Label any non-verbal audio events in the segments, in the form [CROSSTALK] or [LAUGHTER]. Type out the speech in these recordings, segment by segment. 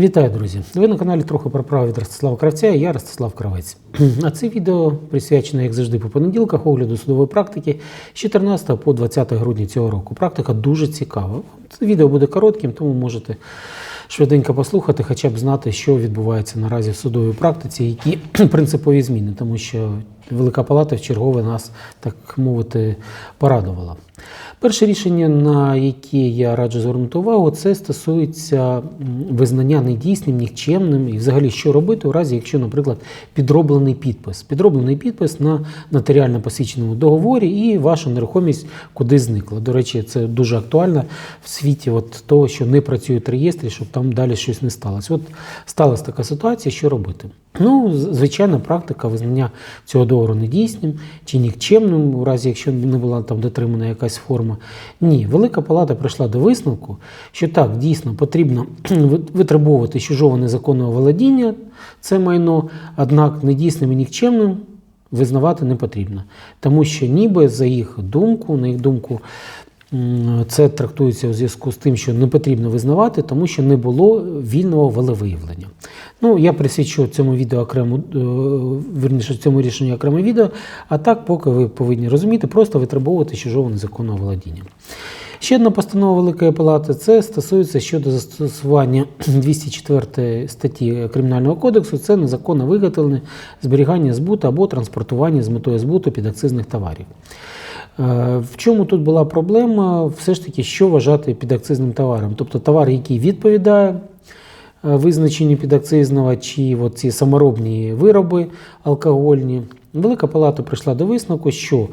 Вітаю, друзі! Ви на каналі трохи про право від Ростислава Кравця і я Ростислав Кравець. [CLEARS THROAT] А це відео присвячено, як завжди, по понеділках огляду судової практики з 14 по 20 грудня цього року. Практика дуже цікава. Це відео буде коротким, тому можете швиденько послухати, хоча б знати, що відбувається наразі в судовій практиці, які [CLEARS THROAT] принципові зміни, тому що Велика Палата в чергове нас, так мовити, порадувала. Перше рішення, на яке я раджу звернути увагу, це стосується визнання недійсним, нікчемним і взагалі що робити у разі, якщо, наприклад, підроблений підпис. Підроблений підпис на нотаріально посвідченому договорі і ваша нерухомість куди зникла. До речі, це дуже актуально в світі от того, що не працюють реєстри, щоб там далі щось не сталося. От сталася така ситуація, що робити? Ну, звичайна практика визнання цього договору недійсним чи нікчемним, у разі якщо не була там дотримана якась форма. Ні, Велика Палата прийшла до висновку, що так, дійсно потрібно ви- витребовувати чужого незаконного володіння це майно, однак недійсним і нікчемним визнавати не потрібно. Тому що ніби за їх думку, на їх думку, це трактується у зв'язку з тим, що не потрібно визнавати, тому що не було вільного волевиявлення. Ну, я присвячу цьому відео окрему, е, верніше цьому рішенню окреме відео, а так, поки ви повинні розуміти, просто витребовувати чужого незаконного володіння. Ще одна постанова Великої Палати це стосується щодо застосування [CLEARS THROAT] 204 статті Кримінального кодексу. Це незаконне виготовлення, зберігання збуту або транспортування з метою збуту підакцизних товарів. Е, В чому тут була проблема? Все ж таки, що вважати підакцизним товаром? Тобто товар, який відповідає е, визначенню підакцизного, чи от ці саморобні вироби алкогольні. Велика Палата прийшла до висновку, що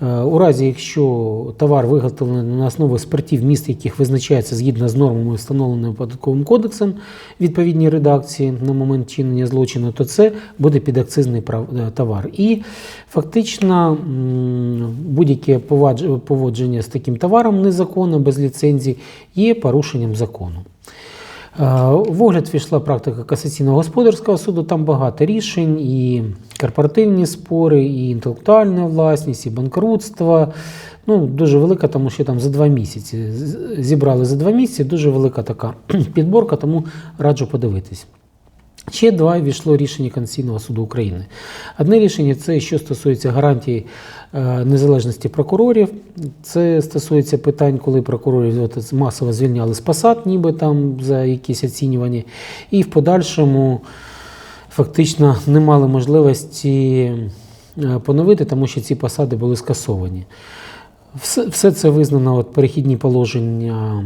у разі, якщо товар виготовлений на основі спиртів, міст яких визначається згідно з нормами, встановленими податковим кодексом відповідній редакції на момент чинення злочину, то це буде підакцизний е, товар. І фактично будь-яке поводження з таким товаром незаконно, без ліцензії, є порушенням закону. Е, В огляд війшла практика касаційного господарського суду. Там багато рішень, і корпоративні спори, і інтелектуальна власність, і банкрутство. Ну, дуже велика, тому що там за два місяці зібрали за два місяці. Дуже велика така [CLEARS THROAT] підборка, тому раджу подивитись. Ще два війшло рішення Конституційного суду України. Одне рішення це що стосується гарантії е, незалежності прокурорів. Це стосується питань, коли прокурорів масово звільняли з посад, ніби там за якісь оцінювання, і в подальшому фактично не мали можливості е, поновити, тому що ці посади були скасовані. Все, все це визнано от перехідні положення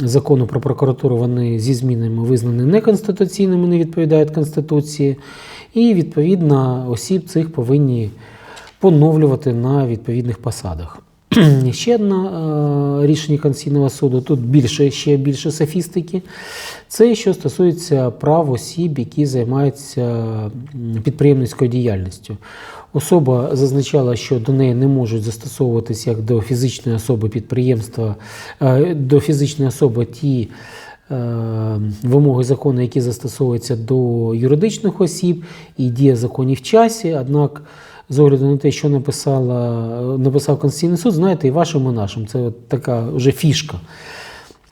закону про прокуратуру. Вони зі змінами визнані неконституційними, не відповідають Конституції. І відповідно осіб цих повинні поновлювати на відповідних посадах. [CLEARS THROAT] Ще одне е, рішення Конституційного суду, тут більше, ще більше софістики. Це що стосується прав осіб, які займаються підприємницькою діяльністю. Особа зазначала, що до неї не можуть застосовуватися як до фізичної особи підприємства, е, до фізичної особи ті е, вимоги закону, які застосовуються до юридичних осіб, і дія законів часі. Однак, з огляду на те, що написала, написав Конституційний суд, знаєте, і вашим, і нашим. Це от така вже фішка.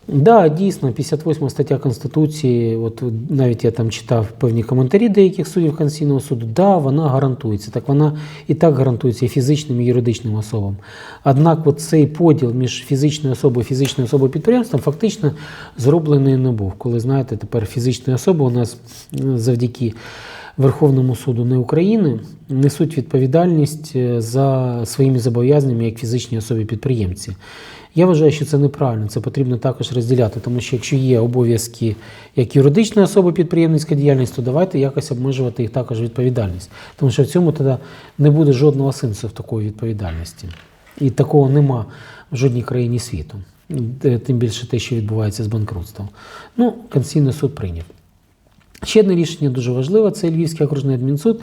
Да, дійсно, 58 стаття Конституції, от навіть я там читав певні коментарі деяких суддів Конституційного суду, да, вона гарантується. Так вона і так гарантується і фізичним, і юридичним особам. Однак от цей поділ між фізичною особою і фізичною особою підприємством фактично зроблений не був. Коли знаєте, тепер фізичні особи у нас завдяки Верховному суду не України несуть відповідальність е, за своїми зобов'язаннями як фізичні особи-підприємці. Я вважаю, що це неправильно, це потрібно також розділяти, тому що якщо є обов'язки як юридичної особи підприємницька діяльність, то давайте якось обмежувати їх також відповідальність. Тому що в цьому тоді не буде жодного сенсу в такої відповідальності. І такого нема в жодній країні світу. Е, Тим більше те, що відбувається з банкрутством. Ну, Конституційний суд прийняв. Ще одне рішення дуже важливе це Львівський окружний адмінсуд,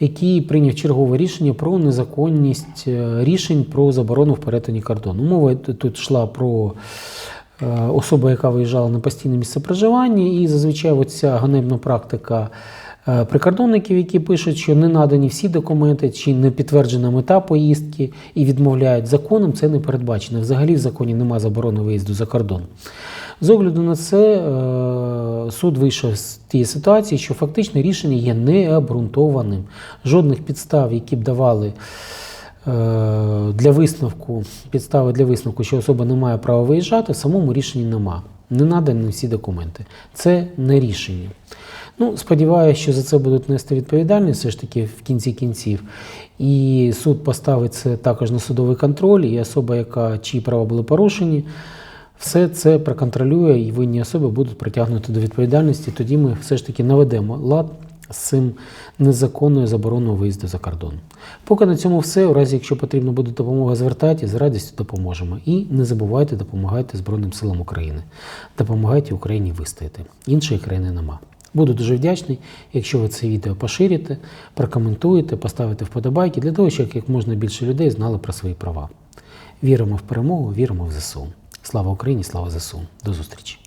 який прийняв чергове рішення про незаконність е, рішень про заборону в перетині кордону. Мова тут йшла про е, особу, яка виїжджала на постійне місце проживання, і зазвичай оця ганебна практика Прикордонників, які пишуть, що не надані всі документи чи не підтверджена мета поїздки і відмовляють законом, це не передбачено. Взагалі в законі немає заборони виїзду за кордон. З огляду на це е, суд вийшов з тієї ситуації, що фактично рішення є необґрунтованим. Жодних підстав, які б давали е, для висновку, підстави для висновку, що особа не має права виїжджати, в самому рішенні нема. Не надані всі документи. Це не рішення. Ну, сподіваюся, що за це будуть нести відповідальність все ж таки в кінці кінців. І суд поставить це також на судовий контроль, і особа, яка чиї права були порушені, все це проконтролює і винні особи будуть притягнуті до відповідальності. Тоді ми все ж таки наведемо лад з цим незаконною забороною виїзду за кордон. Поки на цьому все. У разі, якщо потрібна буде допомога, звертайтеся, з радістю допоможемо. І не забувайте, допомагайте Збройним силам України. Допомагайте Україні вистояти. Іншої країни нема. Буду дуже вдячний, якщо ви це відео поширите, прокоментуєте, поставите вподобайки для того, щоб як можна більше людей знали про свої права. Віримо в перемогу, віримо в ЗСУ. Слава Україні, слава ЗСУ. До зустрічі!